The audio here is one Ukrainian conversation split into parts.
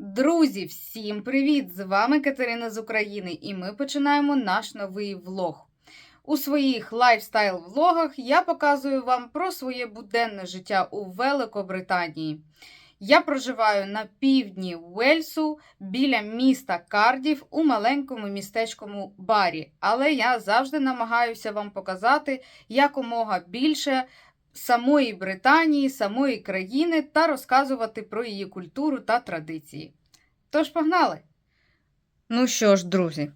Друзі, всім привіт! З вами Катерина з України, і ми починаємо наш новий влог. У своїх лайфстайл-влогах я показую вам про своє буденне життя у Великобританії. Я проживаю на півдні Уельсу біля міста Кардів у маленькому містечкому барі, але я завжди намагаюся вам показати якомога більше самої Британії, самої країни та розказувати про її культуру та традиції. Тож погнали! Ну що ж, друзі,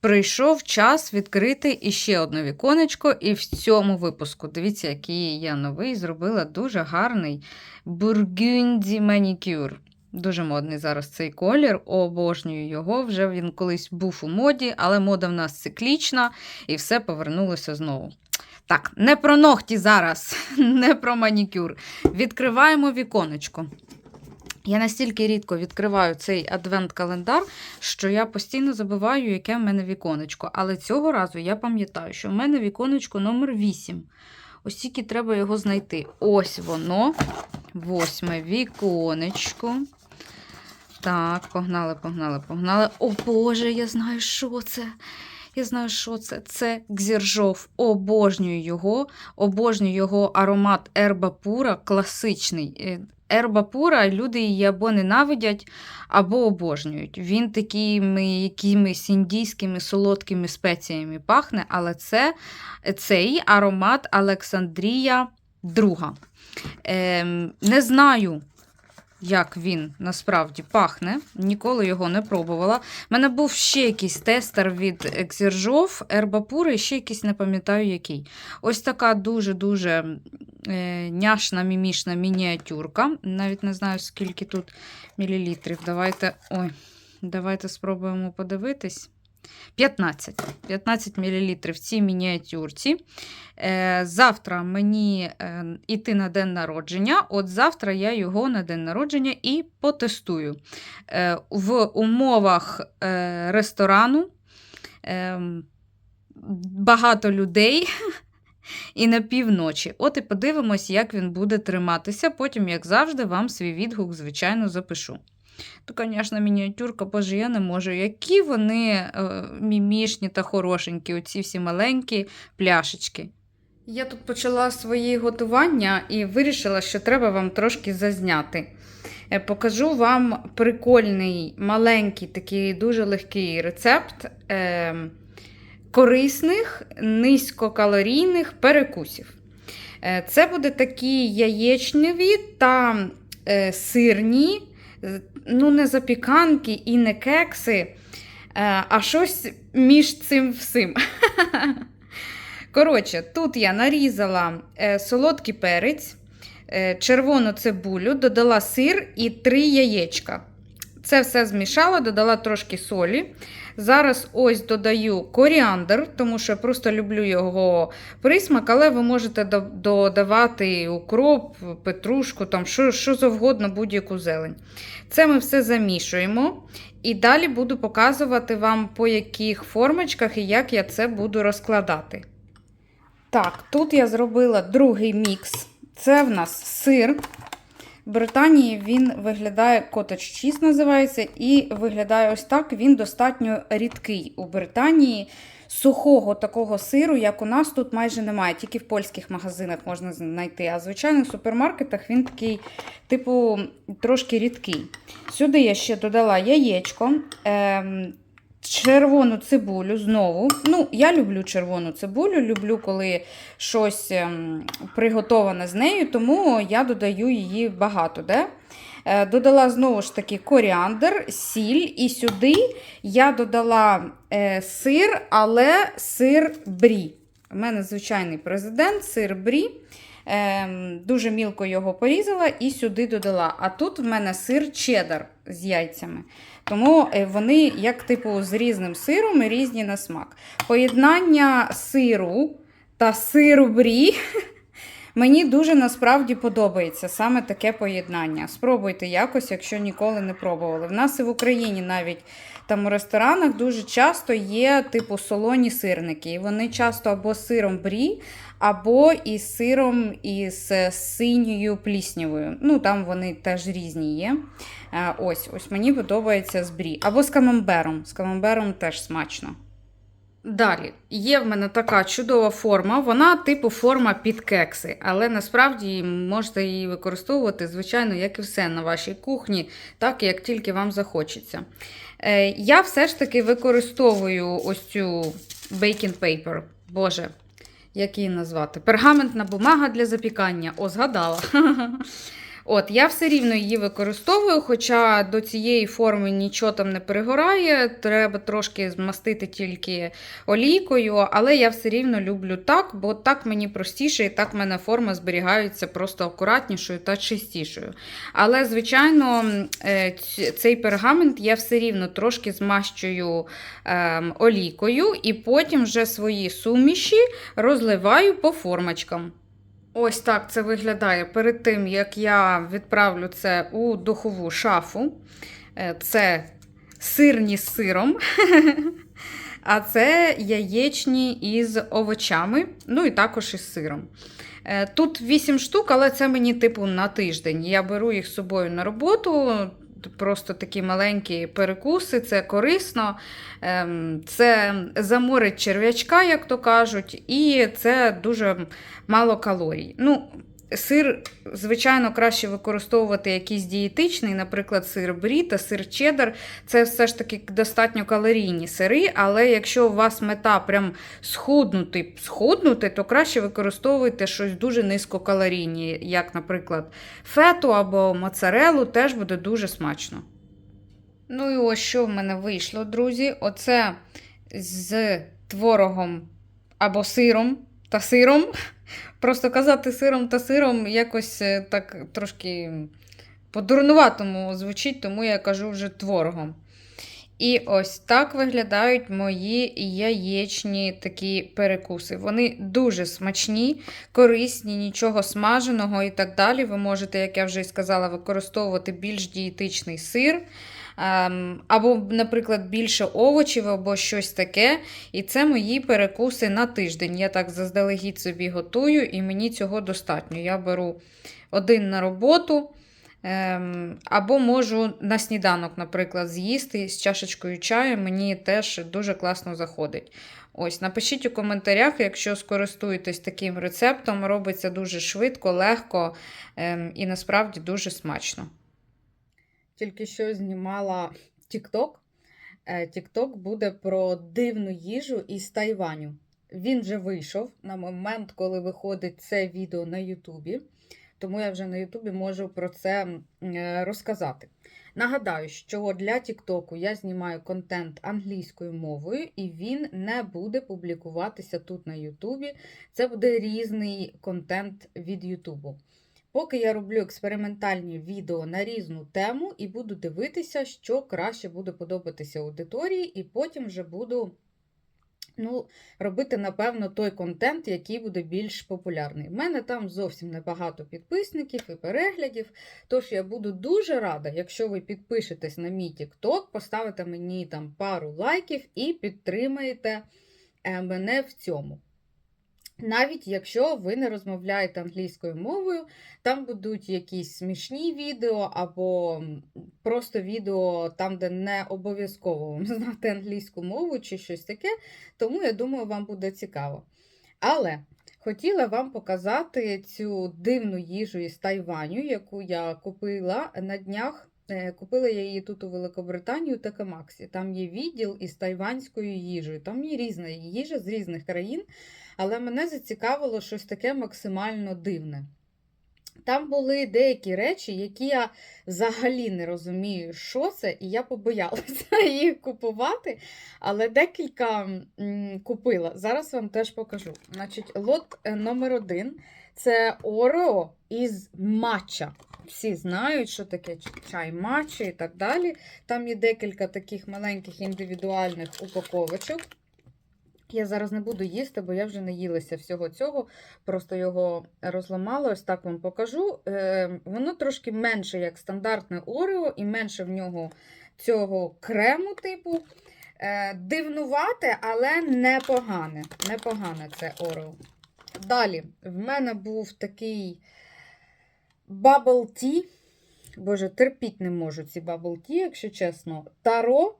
прийшов час відкрити іще одне віконечко, і в цьому випуску, дивіться, який я новий, зробила дуже гарний бургунді манікюр. Дуже модний зараз цей колір, обожнюю його. Вже він колись був у моді, але мода в нас циклічна і все повернулося знову. Так, не про ногті зараз, не про манікюр. Відкриваємо віконечко. Я настільки рідко відкриваю цей адвент-календар, що я постійно забуваю, яке в мене віконечко. Але цього разу я пам'ятаю, що в мене віконечко номер 8. Ось тільки треба його знайти. Ось воно. Восьме віконечко. Так, погнали, погнали, погнали. О Боже, я знаю, що це. Я знаю, що це. Це Гзіржов. Обожнюю його. Обожнюю його аромат Ерба Пура, класичний. Е, Ерба Пура люди її або ненавидять, або обожнюють. Він такими якимись індійськими солодкими спеціями пахне, але це цей аромат Олександрія II. Ем, не знаю, як він насправді пахне. Ніколи його не пробувала. У мене був ще якийсь тестер від Ексіржов, Ербапури, і ще якийсь, не пам'ятаю, який. Ось така дуже-дуже е, няшна, мімішна мініатюрка. Навіть не знаю, скільки тут мілілітрів. Давайте, ой, давайте спробуємо подивитись. 15 15 мл в цій мініатюрці. Е, завтра мені е, йти на день народження. От завтра я його на день народження і потестую. Е, в умовах е, ресторану е, багато людей. І на півночі. От і подивимось, як він буде триматися. Потім, як завжди, вам свій відгук, звичайно, запишу. То, звісно, мініатюрка, боже, я не можу. Які вони е, мімішні та хорошенькі, оці всі маленькі пляшечки. Я тут почала свої готування і вирішила, що треба вам трошки зазняти. Е, Покажу вам прикольний, маленький, такий дуже легкий рецепт е, корисних, низькокалорійних перекусів. Це буде такі яєчневі та сирні ну, не запіканки і не кекси, е, а щось між цим всім. Коротше, тут я нарізала е, солодкий перець, е, червону цибулю, додала сир і три яєчка. Це все змішала, додала трошки солі. Зараз ось додаю коріандр, тому що я просто люблю його присмак, але ви можете додавати укроп, петрушку, там, що що завгодно, будь-яку зелень. Це ми все замішуємо. І далі буду показувати вам, по яких формочках і як я це буду розкладати. Так, тут я зробила другий мікс. Це в нас сир. Британії він виглядає cottage cheese називається, і виглядає ось так. Він достатньо рідкий у Британії. Сухого такого сиру, як у нас тут майже немає, тільки в польських магазинах можна знайти. А звичайно, в супермаркетах він такий, типу, трошки рідкий. Сюди я ще додала яєчко. Червону цибулю знову. Ну, я люблю червону цибулю, люблю, коли щось ем, приготоване з нею, тому я додаю її багато. де. Е, додала знову ж таки коріандр, сіль, і сюди я додала е, сир, але сир брі. У мене звичайний президент, сир брі. Ем, дуже мілко його порізала і сюди додала. А тут в мене сир чедар з яйцями. Тому е, вони, як типу, з різним сиром і різні на смак. Поєднання сиру та сиру брі Мені дуже насправді подобається саме таке поєднання. Спробуйте якось, якщо ніколи не пробували. В нас і в Україні навіть там у ресторанах дуже часто є типу солоні сирники. І вони часто або з сиром брі, або із сиром із синьою пліснявою. Ну, там вони теж різні є. Е, Ось, ось мені подобається з брі. Або з камамбером. З камамбером теж смачно. Далі, є в мене така чудова форма, вона типу форма під кекси, але насправді можете її використовувати, звичайно, як і все на вашій кухні, так як тільки вам захочеться. Е, я все ж таки використовую ось цю baking paper. Боже, як її назвати? Пергаментна бумага для запікання. О, згадала. От, я все рівно її використовую, хоча до цієї форми нічого там не перегорає, треба трошки змастити тільки олійкою, але я все рівно люблю так, бо так мені простіше, і так в мене форма зберігається просто акуратнішою та чистішою. Але, звичайно, е, цей пергамент я все рівно трошки змащую ем, олійкою, і потім вже свої суміші розливаю по формочкам. Ось так це виглядає перед тим, як я відправлю це у духову шафу. Е, Це сирні з сиром. А це яєчні із овочами, ну і також із сиром. Е, Тут 8 штук, але це мені типу на тиждень. Я беру їх з собою на роботу. Просто такі маленькі перекуси, це корисно, ем, це заморить черв'ячка, як то кажуть, і це дуже мало калорій. Ну, сир, звичайно, краще використовувати якийсь дієтичний, наприклад, сир брі та сир чеддер. Це все ж таки достатньо калорійні сири, але якщо у вас мета прям схуднути, схуднути, то краще використовуйте щось дуже низькокалорійні, як, наприклад, фету або моцарелу, теж буде дуже смачно. Ну і ось що в мене вийшло, друзі. Оце з творогом або сиром та сиром. Просто казати сиром та сиром якось е, так трошки по-дурнуватому звучить, тому я кажу вже творогом. І ось так виглядають мої яєчні такі перекуси. Вони дуже смачні, корисні, нічого смаженого і так далі. Ви можете, як я вже і сказала, використовувати більш дієтичний сир. Ем, Або, наприклад, більше овочів, або щось таке. І це мої перекуси на тиждень. Я так заздалегідь собі готую, і мені цього достатньо. Я беру один на роботу. Ем, або можу на сніданок, наприклад, з'їсти з чашечкою чаю. Мені теж дуже класно заходить. Ось, напишіть у коментарях, якщо скористуєтесь таким рецептом, робиться дуже швидко, легко ем, і насправді дуже смачно. Тільки що знімала TikTok. Е, TikTok буде про дивну їжу із Тайваню. Він вже вийшов на момент, коли виходить це відео на Ютубі. Тому я вже на Ютубі можу про це е, розказати. Нагадаю, що для Тіктоку я знімаю контент англійською мовою, і він не буде публікуватися тут на Ютубі. Це буде різний контент від Ютубу. Поки я роблю експериментальні відео на різну тему і буду дивитися, що краще буде подобатися аудиторії, і потім вже буду ну, робити, напевно, той контент, який буде більш популярний. У мене там зовсім небагато підписників і переглядів. Тож я буду дуже рада, якщо ви підпишетесь на мій TikTok, поставите мені там пару лайків і підтримаєте е, мене в цьому. Навіть якщо ви не розмовляєте англійською мовою, там будуть якісь смішні відео або просто відео там, де не обов'язково знати англійську мову чи щось таке, тому я думаю, вам буде цікаво. Але хотіла вам показати цю дивну їжу із Тайваню, яку я купила на днях. Е, Купила я її тут у Великобританії у Такамаксі. Там є відділ із тайванською їжею. Там є різна їжа з різних країн, але мене зацікавило щось таке максимально дивне. Там були деякі речі, які я взагалі не розумію, що це, і я побоялася їх купувати, але декілька купила. Зараз вам теж покажу. Значить, лот е, номер один це Орео із матча. Всі знають, що таке чай матча і так далі. Там є декілька таких маленьких індивідуальних упаковочок. Я зараз не буду їсти, бо я вже не їлася всього цього. Просто його розламала, ось так вам покажу. Е, воно трошки менше, як стандартне Орео, і менше в нього цього крему, типу. Е, дивнувате, але непогане. Непогане це Орео. Далі, в мене був такий Bubble Tea. Боже, терпіть не можу ці Bubble Tea, якщо чесно. Таро.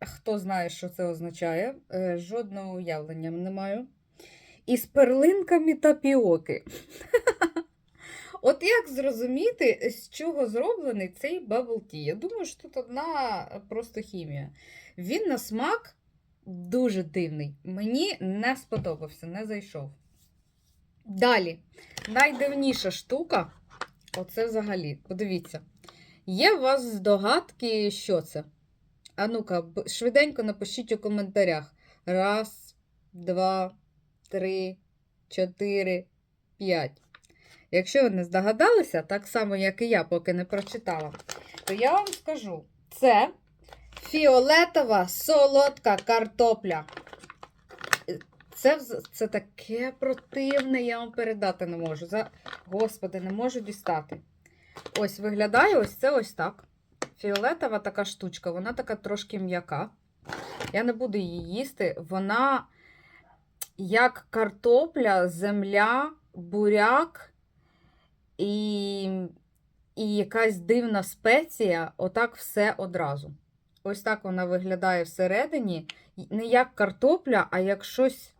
Хто знає, що це означає? Е, Жодного уявлення не маю. І з перлинками тапіоки. От як зрозуміти, з чого зроблений цей Bubble Tea? Я думаю, що тут одна просто хімія. Він на смак дуже дивний. Мені не сподобався, не зайшов. Далі, найдивніша штука оце взагалі. Подивіться. Є у вас здогадки, що це? А ну-ка, швиденько напишіть у коментарях. Раз, два, три, чотири, п'ять. Якщо ви не здогадалися, так само, як і я, поки не прочитала, то я вам скажу: це фіолетова солодка картопля. Е, Це, це таке противне, я вам передати не можу. За... Господи, не можу дістати. Ось виглядає ось це ось так. Фіолетова така штучка, вона така трошки м'яка. Я не буду її їсти. Вона як картопля, земля, буряк і, і якась дивна спеція. Отак все одразу. Ось так вона виглядає всередині. Не як картопля, а як щось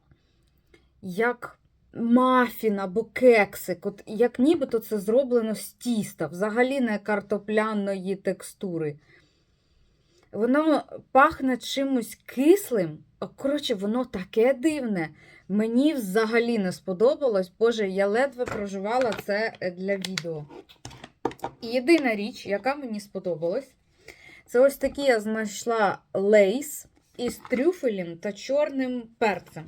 як мафін або кексик. От як нібито це зроблено з тіста, взагалі не картопляної текстури. Воно пахне чимось кислим. Коротше, воно таке дивне. Мені взагалі не сподобалось. Боже, я ледве проживала це е, для відео. Єдина річ, яка мені сподобалась, це ось такі я знайшла лейс із трюфелем та чорним перцем.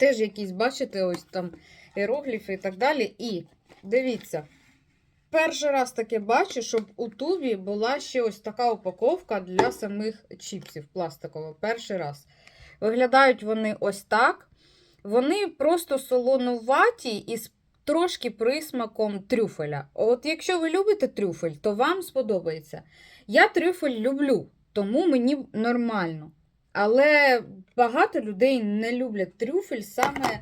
Теж якісь, бачите, ось там іерогліфи і так далі. І дивіться, перший раз таке бачу, щоб у тубі була ще ось така упаковка для самих чіпсів пластикова. Перший раз. Виглядають вони ось так. Вони просто солонуваті і з трошки присмаком трюфеля. От якщо ви любите трюфель, то вам сподобається. Я трюфель люблю, тому мені нормально. Але багато людей не люблять трюфель саме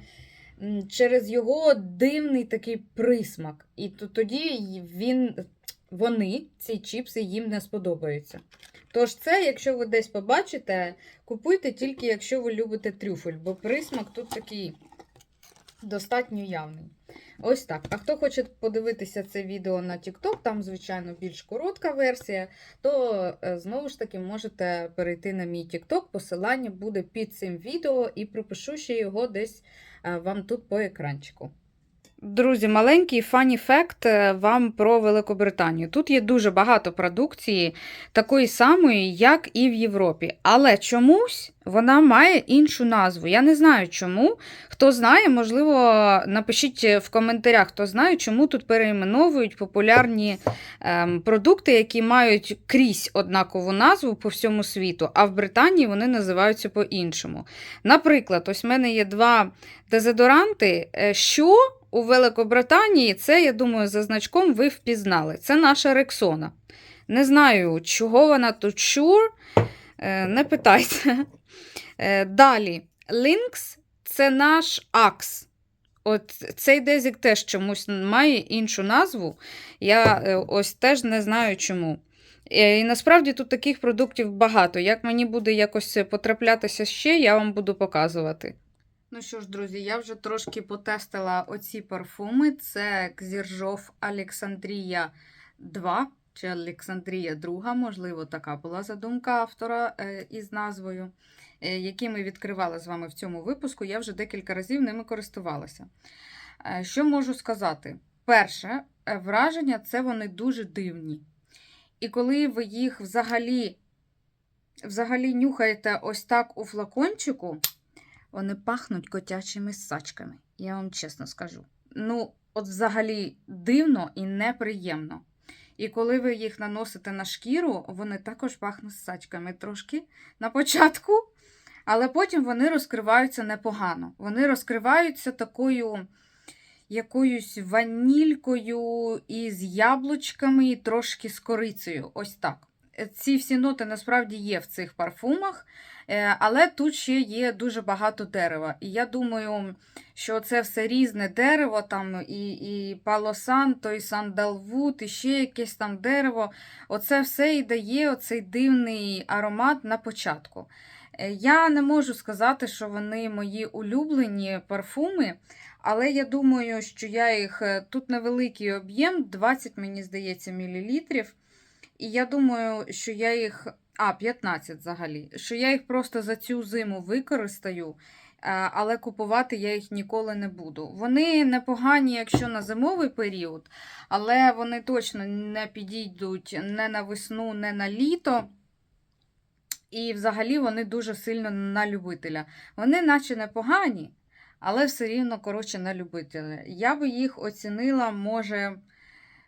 через його дивний такий присмак. І то- тоді він, вони, ці чіпси, їм не сподобаються. Тож це, якщо ви десь побачите, купуйте тільки, якщо ви любите трюфель, бо присмак тут такий достатньо явний. Ось так. А хто хоче подивитися це відео на TikTok, там, звичайно, більш коротка версія, то е, знову ж таки можете перейти на мій TikTok. Посилання буде під цим відео і пропишу ще його десь е, вам тут по екранчику. Друзі, маленький фані факт е, вам про Великобританію. Тут є дуже багато продукції, такої самої, як і в Європі. Але чомусь вона має іншу назву. Я не знаю чому. Хто знає, можливо, напишіть в коментарях, хто знає, чому тут перейменовують популярні ем, продукти, які мають крізь однакову назву по всьому світу, а в Британії вони називаються по-іншому. Наприклад, ось в мене є два дезодоранти, е, що у Великобританії це, я думаю, за значком ви впізнали. Це наша Рексона. Не знаю, чого вона тут sure, е, не питайте. Е, Далі, Lynx це наш Акс. От цей дезік теж чомусь має іншу назву. Я е, ось теж не знаю чому. І насправді тут таких продуктів багато. Як мені буде якось потраплятися ще, я вам буду показувати. Ну що ж, друзі, я вже трошки потестила оці парфуми. Це Кзіржов Олександрія 2 чи Олександрія 2, можливо, така була задумка автора е, із назвою, е, які ми відкривали з вами в цьому випуску. Я вже декілька разів ними користувалася. Е, Що можу сказати? Перше, враження це вони дуже дивні. І коли ви їх взагалі, взагалі нюхаєте ось так у флакончику, вони пахнуть котячими сачками. Я вам чесно скажу. Ну, от взагалі дивно і неприємно. І коли ви їх наносите на шкіру, вони також пахнуть сачками трошки на початку. Але потім вони розкриваються непогано. Вони розкриваються такою якоюсь ванількою із яблучками і трошки з корицею. Ось так. Ці всі ноти насправді є в цих парфумах, е, але тут ще є дуже багато дерева. І я думаю, що це все різне дерево, там і, і палосанто, і сандалвуд, і ще якесь там дерево. Оце все і дає оцей дивний аромат на початку. Е, Я не можу сказати, що вони мої улюблені парфуми, але я думаю, що я їх е, тут невеликий об'єм, 20, мені здається, мілілітрів. І я думаю, що я їх. А, 15 взагалі. Що я їх просто за цю зиму використаю, е, але купувати я їх ніколи не буду. Вони непогані, якщо на зимовий період, але вони точно не підійдуть не на весну, не на літо. І взагалі вони дуже сильно на любителя. Вони, наче непогані, але все рівно, коротше, на любителя. Я би їх оцінила, може,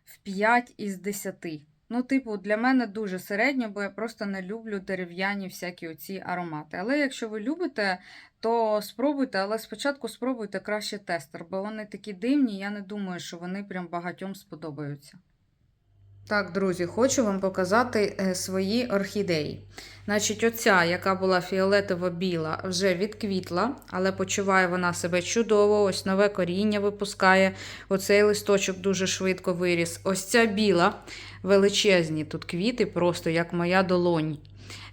в 5 із 10. Ну, типу, для мене дуже середньо, бо я просто не люблю дерев'яні всякі оці аромати. Але якщо ви любите, то спробуйте, але спочатку спробуйте краще тестер, бо вони такі дивні, я не думаю, що вони прям багатьом сподобаються. Так, друзі, хочу вам показати е, свої орхідеї. Значить, оця, яка була фіолетово-біла, вже відквітла, але почуває вона себе чудово. Ось нове коріння випускає. Оцей листочок дуже швидко виріс. Ось ця біла, величезні тут квіти, просто як моя долонь.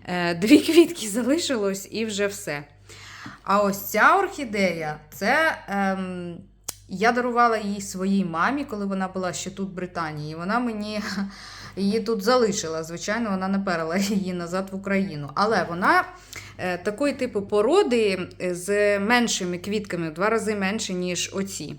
Е, Дві квітки залишилось і вже все. А ось ця орхідея це. Ем... Я дарувала її своїй мамі, коли вона була ще тут в Британії. Вона мені її тут залишила. Звичайно, вона не перела її назад в Україну. Але вона е, такої типу породи з меншими квітками, в два рази менше, ніж оці.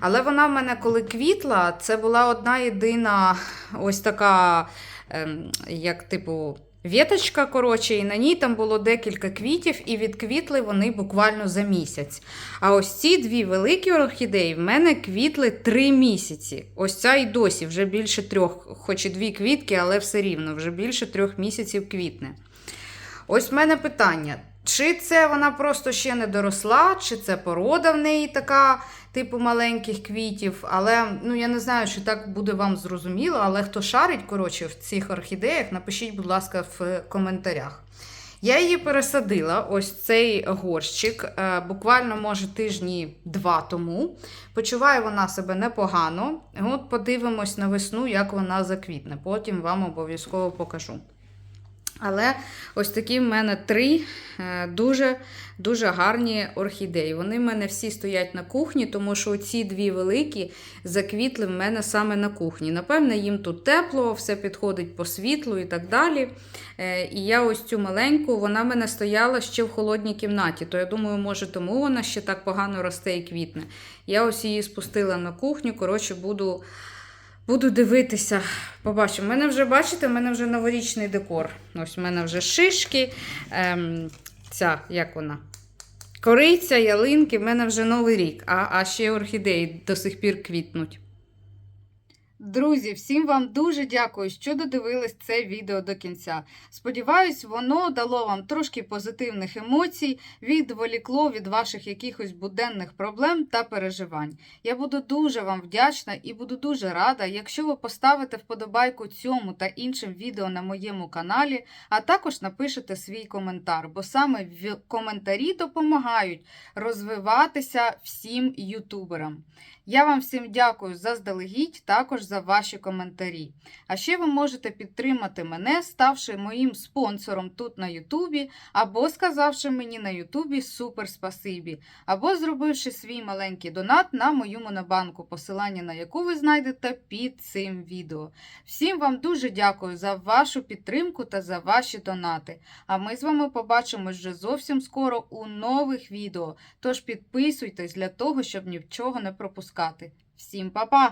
Але вона в мене, коли квітла, це була одна єдина ось така, ем, як типу. Віточка, коротше, і на ній там було декілька квітів, і відквітли вони буквально за місяць. А ось ці дві великі орхідеї в мене квітли три місяці. Ось ця і досі вже більше трьох, хоч і дві квітки, але все рівно, вже більше трьох місяців квітне. Ось в мене питання: чи це вона просто ще не доросла, чи це порода в неї така, типу маленьких квітів. Але ну, я не знаю, чи так буде вам зрозуміло, але хто шарить коротше, в цих орхідеях, напишіть, будь ласка, в коментарях. Я її пересадила, ось цей горщик, е, буквально, може, тижні два тому. Почуває вона себе непогано. От подивимось на весну, як вона заквітне. Потім вам обов'язково покажу. Але ось такі в мене три е, дуже дуже гарні орхідеї. Вони в мене всі стоять на кухні, тому що ці дві великі заквітли в мене саме на кухні. Напевне, їм тут тепло, все підходить по світлу і так далі. Е, І я ось цю маленьку, вона в мене стояла ще в холодній кімнаті. То я думаю, може, тому вона ще так погано росте і квітне. Я ось її спустила на кухню. Коротше, буду. Буду дивитися, побачу. У мене вже, бачите, у мене вже новорічний декор. Ось у мене вже шишки. Ем, ця, як вона? Кориця, ялинки, в мене вже новий рік, а, а ще орхідеї до сих пір квітнуть. Друзі, всім вам дуже дякую, що додивились це відео до кінця. Сподіваюсь, воно дало вам трошки позитивних емоцій, відволікло від ваших якихось буденних проблем та переживань. Я буду дуже вам вдячна і буду дуже рада, якщо ви поставите вподобайку цьому та іншим відео на моєму каналі, а також напишете свій коментар, бо саме в- коментарі допомагають розвиватися всім ютуберам. Я вам всім дякую заздалегідь, також за ваші коментарі. А ще ви можете підтримати мене, ставши моїм спонсором тут на Ютубі, або сказавши мені на Ютубі супер спасибі, або зробивши свій маленький донат на мою монобанку, посилання на яку ви знайдете під цим відео. Всім вам дуже дякую за вашу підтримку та за ваші донати. А ми з вами побачимось вже зовсім скоро у нових відео. Тож підписуйтесь для того, щоб нічого не пропускати. Всім па-па!